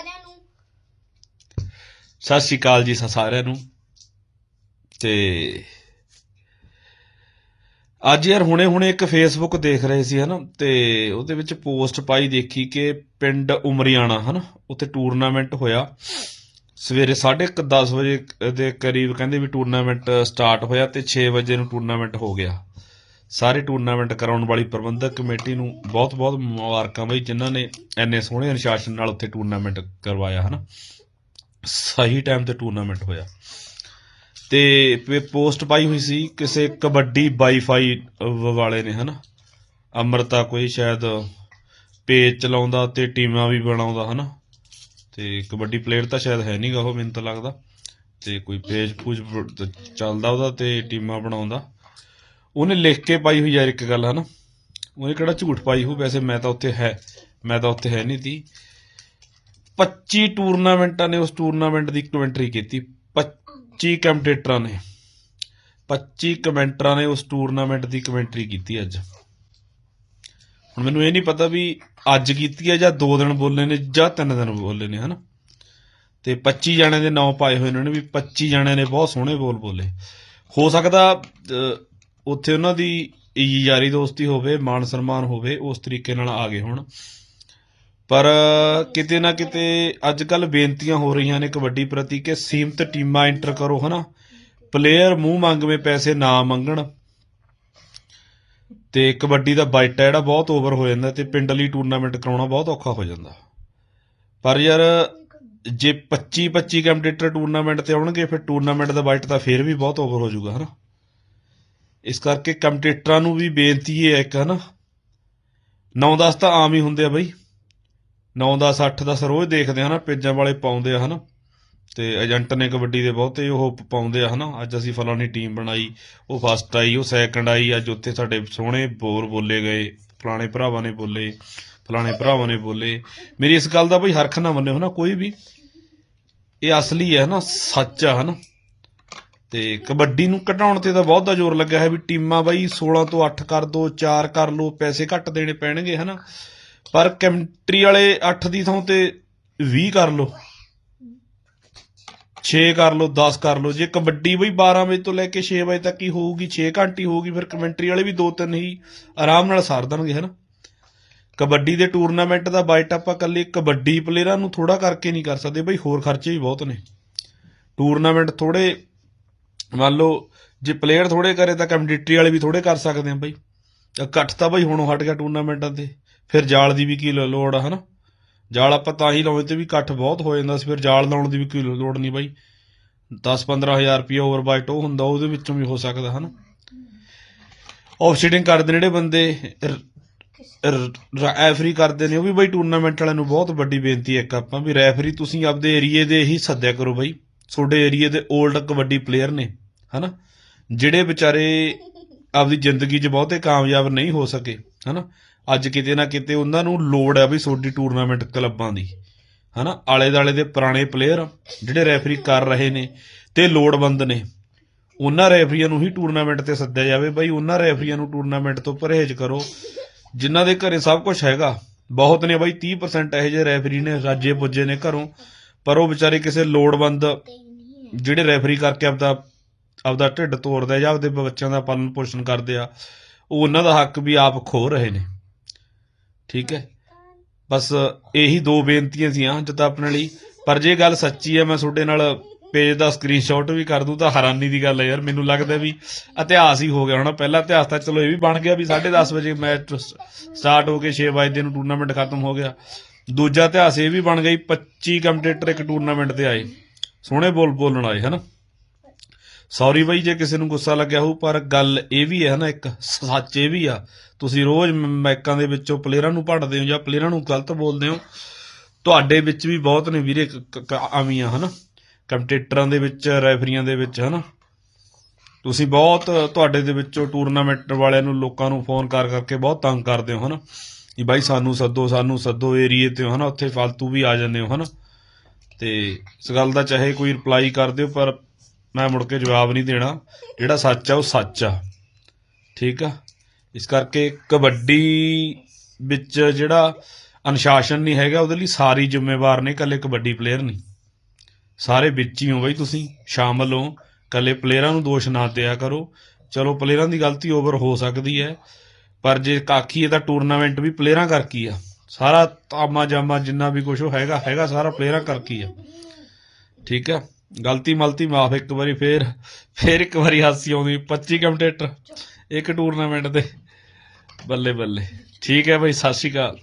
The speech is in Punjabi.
ਸਾਰਿਆਂ ਨੂੰ। ਸਤਿ ਸ਼੍ਰੀ ਅਕਾਲ ਜੀ ਸ- ਸਾਰਿਆਂ ਨੂੰ। ਤੇ ਅੱਜ ਯਾਰ ਹੁਣੇ ਹੁਣੇ ਇੱਕ ਫੇਸਬੁੱਕ ਦੇਖ ਰਹੇ ਸੀ, ਹਨਾ? ਤੇ ਉਹਦੇ ਵਿੱਚ ਪੋਸਟ ਪਾਈ ਦੇਖੀ ਕਿ ਪਿੰਡ ਉਮਰੀਆਣਾ, ਹਨਾ? ਉੱਥੇ ਟੂਰਨਾਮੈਂਟ ਹੋਇਆ। ਸਵੇਰੇ 10:30 ਵਜੇ ਦੇ ਕਰੀਬ ਕਹਿੰਦੇ ਵੀ ਟੂਰਨਾਮੈਂਟ ਸਟਾਰਟ ਹੋਇਆ ਤੇ 6 ਵਜੇ ਨੂੰ ਟੂਰਨਾਮੈਂਟ ਹੋ ਗਿਆ। ਸਾਰੇ ਟੂਰਨਾਮੈਂਟ ਕਰਾਉਣ ਵਾਲੀ ਪ੍ਰਬੰਧਕ ਕਮੇਟੀ ਨੂੰ ਬਹੁਤ ਬਹੁਤ ਮੁਬਾਰਕਾਂ ਬਈ, ਜਿਨ੍ਹਾਂ ਨੇ ਐਨੇ ਸੋਹਣੇ ਅਨੁਸ਼ਾਸਨ ਨਾਲ ਉੱਥੇ ਟੂਰਨਾਮੈਂਟ ਕਰਵਾਇਆ, ਹਨਾ? ਸਹੀ ਟਾਈਮ ਤੇ ਟੂਰਨਾਮੈਂਟ ਹੋਇਆ। ਤੇ ਪੋਸਟ ਪਾਈ ਹੋਈ ਸੀ ਕਿਸੇ ਕਬੱਡੀ ਵਾਈਫਾਈ ਵਾਲੇ ਨੇ, ਹਨਾ? ਅਮਰਤਾ ਕੋਈ ਸ਼ਾਇਦ ਪੇਜ ਚਲਾਉਂਦਾ ਤੇ ਟੀਮਾਂ ਵੀ ਬਣਾਉਂਦਾ, ਹਨਾ? ਤੇ ਕਬੱਡੀ ਪਲੇਅਰ ਤਾਂ ਸ਼ਾਇਦ ਹੈ ਨਹੀਂਗਾ ਉਹ, ਮੈਨੂੰ ਤਾਂ ਲੱਗਦਾ। ਤੇ ਕੋਈ ਪੇਜ ਪੂਜ ਚੱਲਦਾ ਉਹਦਾ ਤੇ ਟੀਮਾਂ ਬਣਾਉਂਦਾ। ਉਹਨੇ ਲਿਖ ਕੇ ਪਾਈ ਹੋਈ ਯਾਰ ਇੱਕ ਗੱਲ, ਹਨਾ? ਉਹਨੇ ਕਿਹੜਾ ਝੂਠ ਪਾਈ ਹੋ ਵੈਸੇ ਮੈਂ ਤਾਂ ਉੱਥੇ ਹੈ, ਮੈਂ ਤਾਂ ਉੱਥੇ ਹੈ ਨਹੀਂ ਤੀ। 25 ਟੂਰਨਾਮੈਂਟਾਂ ਨੇ ਉਸ ਟੂਰਨਾਮੈਂਟ ਦੀ ਕਮੈਂਟਰੀ ਕੀਤੀ। 25 ਕਮੈਂਟੇਟਰਾਂ ਨੇ। 25 ਕਮੈਂਟਰਾਂ ਨੇ ਉਸ ਟੂਰਨਾਮੈਂਟ ਦੀ ਕਮੈਂਟਰੀ ਕੀਤੀ ਅੱਜ। ਹੁਣ ਮੈਨੂੰ ਇਹ ਨਹੀਂ ਪਤਾ ਵੀ ਅੱਜ ਕੀਤੀ ਹੈ ਜਾਂ 2 ਦਿਨ ਬੋਲੇ ਨੇ ਜਾਂ 3 ਦਿਨ ਬੋਲੇ ਨੇ, ਹਨਾ? ਤੇ 25 ਜਣਿਆਂ ਦੇ ਨਾਂ ਪਾਏ ਹੋਏ ਨੇ ਵੀ 25 ਜਣਿਆਂ ਨੇ ਬਹੁਤ ਸੋਹਣੇ ਬੋਲ ਬੋਲੇ। ਹੋ ਸਕਦਾ ਉੱਥੇ ਉਹਨਾਂ ਦੀ ਯਾਰੀ ਦੋਸਤੀ ਹੋਵੇ, ਮਾਣ ਸਨਮਾਨ ਹੋਵੇ, ਉਸ ਤਰੀਕੇ ਨਾਲ ਆ ਗਏ ਹੁਣ। ਪਰ ਕਿਤੇ ਨਾ ਕਿਤੇ ਅੱਜ ਕੱਲ ਬੇਨਤੀਆਂ ਹੋ ਰਹੀਆਂ ਨੇ ਕਬੱਡੀ ਪ੍ਰਤੀ ਕਿ ਸੀਮਤ ਟੀਮਾਂ ਐਂਟਰ ਕਰੋ, ਹਨਾ? ਪਲੇਅਰ ਮੂੰਹ ਮੰਗਵੇਂ ਪੈਸੇ ਨਾ ਮੰਗਣ। ਤੇ ਕਬੱਡੀ ਦਾ ਬਾਈਟਾ ਜਿਹੜਾ ਬਹੁਤ ਓਵਰ ਹੋ ਜਾਂਦਾ ਤੇ ਪਿੰਡ ਲਈ ਟੂਰਨਾਮੈਂਟ ਕਰਾਉਣਾ ਬਹੁਤ ਔਖਾ ਹੋ ਜਾਂਦਾ। ਪਰ ਯਾਰ ਜੇ 25 25 ਕੰਪੀਟੀਟਰ ਟੂਰਨਾਮੈਂਟ ਤੇ ਆਉਣਗੇ, ਫਿਰ ਟੂਰਨਾਮੈਂਟ ਦਾ ਬਾਈਟ ਤਾਂ ਫਿਰ ਵੀ ਬਹੁਤ ਓਵਰ ਹੋ ਜਾਊਗਾ, ਹਨਾ? ਇਸ ਕਰਕੇ ਕੰਪੀਟੀਟਰਾਂ ਨੂੰ ਵੀ ਬੇਨਤੀ ਇਹ ਹੈ ਇੱਕ, ਹਨਾ? 9-10 ਤਾਂ ਆਮ ਹੀ ਹੁੰਦੇ ਆ ਬਈ। 9-10 8-10 ਰੋਜ਼ ਦੇਖਦੇ ਆ, ਹਨਾ? ਪੇਜਾਂ ਵਾਲੇ ਪਾਉਂਦੇ ਆ, ਹਨਾ? ਤੇ ਏਜੰਟ ਨੇ ਕਬੱਡੀ ਦੇ ਬਹੁਤੇ ਉਹ ਪਾਉਂਦੇ ਆ, ਹਨਾ? ਅੱਜ ਅਸੀਂ ਫਲਾਣੀ ਟੀਮ ਬਣਾਈ, ਉਹ ਫਸਟ ਆਈ, ਉਹ ਸੈਕੰਡ ਆਈ, ਅੱਜ ਉੱਥੇ ਸਾਡੇ ਸੋਹਣੇ ਬੋਰ ਬੋਲੇ ਗਏ, ਫਲਾਣੇ ਭਰਾਵਾਂ ਨੇ ਬੋਲੇ, ਫਲਾਣੇ ਭਰਾਵਾਂ ਨੇ ਬੋਲੇ। ਮੇਰੀ ਇਸ ਗੱਲ ਦਾ ਬਈ ਹਰਖ ਨਾ ਮੰਨਿਓ, ਹਨਾ? ਕੋਈ ਵੀ। ਇਹ ਅਸਲੀ ਹੈ ਨਾ ਸੱਚ ਆ, ਹਨਾ? ਤੇ ਕਬੱਡੀ ਨੂੰ ਘਟਾਉਣ ਤੇ ਤਾਂ ਬਹੁਤ ਜ਼ੋਰ ਲੱਗਿਆ ਹੈ ਵੀ ਟੀਮਾਂ ਬਾਈ 16 ਤੋਂ 8 ਕਰ ਦੋ 4 ਕਰ ਲੋ, ਪੈਸੇ ਘੱਟ ਦੇਣੇ ਪੈਣਗੇ, ਹਨਾ? ਪਰ ਕਮੈਂਟਰੀ ਵਾਲੇ 8 ਦੀ ਥਾਂ ਤੇ 20 ਕਰ ਲੋ 6 ਕਰ ਲੋ 10 ਕਰ ਲੋ। ਜੇ ਕਬੱਡੀ ਬਈ 12 ਵਜੇ ਤੋਂ ਲੈ ਕੇ 6 ਵਜੇ ਤੱਕ ਹੀ ਹੋਊਗੀ 6 ਘੰਟੇ ਹੋਊਗੀ, ਫਿਰ ਕਮੈਂਟਰੀ ਵਾਲੇ ਵੀ ਦੋ ਤਿੰਨ ਹੀ ਆਰਾਮ ਨਾਲ ਸਾਰ ਦੇਣਗੇ, ਹਨਾ? ਕਬੱਡੀ ਦੇ ਟੂਰਨਾਮੈਂਟ ਦਾ ਬਾਈਟ ਆਪਾਂ ਕੱਲੇ ਕਬੱਡੀ ਪਲੇਅਰਾਂ ਨੂੰ ਥੋੜਾ ਕਰਕੇ ਨਹੀਂ ਕਰ ਸਕਦੇ, ਬਈ ਹੋਰ ਖਰਚੇ ਵੀ ਬਹੁਤ ਨੇ। ਟੂਰਨਾਮੈਂਟ ਥੋੜੇ ਮੰਨ ਲਓ, ਜੇ ਪਲੇਅਰ ਥੋੜੇ ਕਰੇ ਤਾਂ ਕਮਿਊਨਿਟੀ ਵਾਲੇ ਵੀ ਥੋੜੇ ਕਰ ਸਕਦੇ ਆ ਬਈ। ਇਕੱਠ ਤਾਂ ਬਈ ਹੁਣੋਂ ਹਟ ਗਿਆ ਟੂਰਨਾਮੈਂਟਾਂ ਤੇ। ਫਿਰ ਜਾਲ ਦੀ ਵੀ ਕੀ ਲੋੜ ਆ, ਹਨਾ? ਜਾਲ ਆਪਾਂ ਤਾਂ ਹੀ ਲਾਉਂਦੇ ਤੇ ਵੀ ਇਕੱਠ ਬਹੁਤ ਹੋ ਜਾਂਦਾ ਸੀ, ਫਿਰ ਜਾਲ ਲਾਉਣ ਦੀ ਵੀ ਕੋਈ ਲੋੜ ਨਹੀਂ ਬਾਈ। 10-15000 ਰੁਪਏ ਓਵਰ ਬਾਈਟ ਉਹ ਹੁੰਦਾ, ਉਹਦੇ ਵਿੱਚੋਂ ਵੀ ਹੋ ਸਕਦਾ, ਹਨਾ? ਆਫ ਸੀਡਿੰਗ ਕਰਦੇ ਨੇ ਜਿਹੜੇ ਬੰਦੇ ਰੈਫਰੀ ਕਰਦੇ ਨੇ, ਉਹ ਵੀ ਬਈ ਟੂਰਨਾਮੈਂਟ ਵਾਲਿਆਂ ਨੂੰ ਬਹੁਤ ਵੱਡੀ ਬੇਨਤੀ ਹੈ ਇੱਕ ਆਪਾਂ ਵੀ ਰੈਫਰੀ ਤੁਸੀਂ ਆਪਦੇ ਏਰੀਏ ਦੇ ਹੀ ਸੱਦਿਆ ਕਰੋ ਬਾਈ। ਤੁਹਾਡੇ ਏਰੀਏ ਦੇ 올ਡ ਕਬੱਡੀ ਪਲੇਅਰ ਨੇ, ਹਨਾ? ਜਿਹੜੇ ਵਿਚਾਰੇ ਆਪਦੀ ਜ਼ਿੰਦਗੀ 'ਚ ਬਹੁਤੇ ਕਾਮਯਾਬ ਨਹੀਂ ਹੋ ਸਕੇ, ਹਨਾ? ਅੱਜ ਕਿਤੇ ਨਾ ਕਿਤੇ ਉਹਨਾਂ ਨੂੰ ਲੋੜ ਹੈ ਵੀ ਤੁਹਾਡੀ ਟੂਰਨਾਮੈਂਟ ਕਲੱਬਾਂ ਦੀ, ਹਨਾ? ਆਲੇ ਦਾਲੇ ਦੇ ਪੁਰਾਣੇ ਪਲੇਅਰ ਜਿਹੜੇ ਰੈਫਰੀ ਕਰ ਰਹੇ ਨੇ ਤੇ ਲੋੜਵੰਦ ਨੇ। ਉਹਨਾਂ ਰੈਫਰੀਆਂ ਨੂੰ ਹੀ ਟੂਰਨਾਮੈਂਟ ਤੇ ਸੱਦਿਆ ਜਾਵੇ ਬਈ, ਉਹਨਾਂ ਰੈਫਰੀਆਂ ਨੂੰ ਟੂਰਨਾਮੈਂਟ ਤੋਂ ਪਰਹੇਜ਼ ਕਰੋ। ਜਿਨ੍ਹਾਂ ਦੇ ਘਰੇ ਸਭ ਕੁਝ ਹੈਗਾ, ਬਹੁਤ ਨੇ ਬਈ 30% ਇਹੋ ਜਿਹੇ ਰੈਫਰੀ ਨੇ, ਰਾਜੇ ਪੁੱਜੇ ਨੇ ਘਰੋਂ। ਪਰ ਉਹ ਵਿਚਾਰੇ ਕਿਸੇ ਲੋੜਵੰਦ ਜਿਹੜੇ ਰੈਫਰੀ ਕਰਕੇ ਆਪਦਾ ਆਪਦਾ ਢਿੱਡ ਤੋੜਦੇ ਆ ਜਾਂ ਆਪਦੇ ਬੱਚਿਆਂ ਦਾ ਪਾਲਣ ਪੋਸ਼ਣ ਕਰਦੇ ਆ ਉਹ ਉਹਨਾਂ ਦਾ ਹੱਕ ਵੀ ਆਪ ਖੋ ਰਹੇ ਨੇ। ਠੀਕ ਹੈ? ਬਸ ਇਹੀ ਦੋ ਬੇਨਤੀਆਂ ਸੀਆਂ ਜਦ ਆਪਣੇ ਲਈ। ਪਰ ਜੇ ਗੱਲ ਸੱਚੀ ਹੈ ਮੈਂ ਤੁਹਾਡੇ ਨਾਲ ਪੇਜ ਦਾ ਸਕਰੀਨਸ਼ਾਟ ਵੀ ਕਰ ਦੂੰ ਤਾਂ ਹੈਰਾਨੀ ਦੀ ਗੱਲ ਹੈ ਯਾਰ ਮੈਨੂੰ ਲੱਗਦਾ ਵੀ ਇਤਿਹਾਸ ਹੀ ਹੋ ਗਿਆ ਹੋਣਾ। ਪਹਿਲਾ ਇਤਿਹਾਸ ਤਾਂ ਚਲੋ ਇਹ ਵੀ ਬਣ ਗਿਆ ਵੀ 10:30 ਵਜੇ ਮੈਚ ਸਟਾਰਟ ਹੋ ਕੇ 6 ਵਜੇ ਨੂੰ ਟੂਰਨਾਮੈਂਟ ਖਤਮ ਹੋ ਗਿਆ। ਦੂਜਾ ਇਤਿਹਾਸ ਇਹ ਵੀ ਬਣ ਗਈ 25 ਕੰਪੀਟੀਟਰ ਇੱਕ ਟੂਰਨਾਮੈਂਟ ਤੇ ਆਏ। ਸੋਹਣੇ ਬੋਲ ਬੋਲਣ ਆਏ, ਹਨਾ? ਸੌਰੀ ਬਾਈ, ਜੇ ਕਿਸੇ ਨੂੰ ਗੁੱਸਾ ਲੱਗਿਆ ਹੋਊ, ਪਰ ਗੱਲ ਇਹ ਵੀ ਹੈ ਨਾ ਇੱਕ, ਸੱਚ ਇਹ ਵੀ ਆ। ਤੁਸੀਂ ਰੋਜ਼ ਮ- ਮੈਕਾਂ ਦੇ ਵਿੱਚੋਂ ਪਲੇਅਰਾਂ ਨੂੰ ਭੰਡਦੇ ਹੋ ਜਾਂ ਪਲੇਅਰਾਂ ਨੂੰ ਗਲਤ ਬੋਲਦੇ ਹੋ, ਤੁਹਾਡੇ ਵਿੱਚ ਵੀ ਬਹੁਤ ਨੇ ਵੀਰੇ ਕ- ਕ- ਕ- ਆਵੀਆਂ, ਹਨਾ? ਕੰਪੀਟੀਟਰਾਂ ਦੇ ਵਿੱਚ ਰੈਫਰੀਆਂ ਦੇ ਵਿੱਚ, ਹਨਾ? ਤੁਸੀਂ ਬਹੁਤ ਤੁਹਾਡੇ ਦੇ ਵਿੱਚੋਂ ਟੂਰਨਾਮੈਂਟ ਵਾਲਿਆਂ ਨੂੰ, ਲੋਕਾਂ ਨੂੰ ਫੋਨ ਕਰ, ਕਰਕੇ ਬਹੁਤ ਤੰਗ ਕਰਦੇ ਹੋ, ਹਨਾ? ਕਿ ਬਾਈ ਸਾਨੂੰ ਸੱਦੋ ਸਾਨੂੰ ਸੱਦੋ ਏਰੀਏ ਤੇ ਹਨਾ, ਉੱਥੇ ਫालतू ਵੀ ਆ ਜਾਂਦੇ ਹੋ, ਹਨਾ। ਤੇ ਇਸ ਗੱਲ ਦਾ ਚਾਹੇ ਕੋਈ ਰਿਪਲਾਈ ਕਰ ਦਿਓ, ਪਰ ਮੈਂ ਮੁੜ ਕੇ ਜਵਾਬ ਨਹੀਂ ਦੇਣਾ। ਜਿਹੜਾ ਸੱਚ ਆ, ਉਹ ਸੱਚ ਆ। ਠੀਕ ਆ? ਇਸ ਕਰਕੇ ਕਬੱਡੀ ਵਿੱਚ ਜਿਹੜਾ ਅਨੁਸ਼ਾਸਨ ਨਹੀਂ ਹੈਗਾ, ਉਹਦੇ ਲਈ ਸਾਰੀ ਜ਼ਿੰਮੇਵਾਰ ਨੇ ਇਕੱਲੇ ਕਬੱਡੀ ਪਲੇਅਰ ਨਹੀਂ। ਸਾਰੇ ਵਿੱਚ ਹੀ ਹੋ ਬਈ ਤੁਸੀਂ, ਸ਼ਾਮਲ ਹੋ। ਇਕੱਲੇ ਪਲੇਅਰਾਂ ਨੂੰ ਦੋਸ਼ ਨਾ ਦਿਆ ਕਰੋ। ਚਲੋ ਪਲੇਅਰਾਂ ਦੀ ਗਲਤੀ ਓਵਰ ਹੋ ਸਕਦੀ ਹੈ। ਪਰ ਜੇ ਕਾਖੀ ਇਹਦਾ ਟੂਰਨਾਮੈਂਟ ਵੀ ਪਲੇਅਰਾਂ ਕਰਕੇ ਆ, ਸਾਰਾ ਤਾਮਾ ਜਾਮਾ ਜਿੰਨਾ ਵੀ ਕੁਝ ਉਹ ਹੈਗਾ ਹੈਗਾ ਸਾਰਾ ਪਲੇਅਰਾਂ ਕਰਕੇ ਹੀ ਆ। ਠੀਕ ਹੈ ਗਲਤੀ ਮਲਤੀ ਮਾਫ ਇੱਕ ਵਾਰੀ ਫੇਰ ਫੇਰ ਇੱਕ ਵਾਰੀ ਹਾਸੀ ਆਉਂਦੀ 25 ਕੰਪਟੇਟਰ ਇੱਕ ਟੂਰਨਾਮੈਂਟ ਦੇ ਬੱਲੇ ਬੱਲੇ। ਠੀਕ ਹੈ ਭਾਈ ਸਤਿ ਸ਼੍ਰੀ ਅਕਾਲ।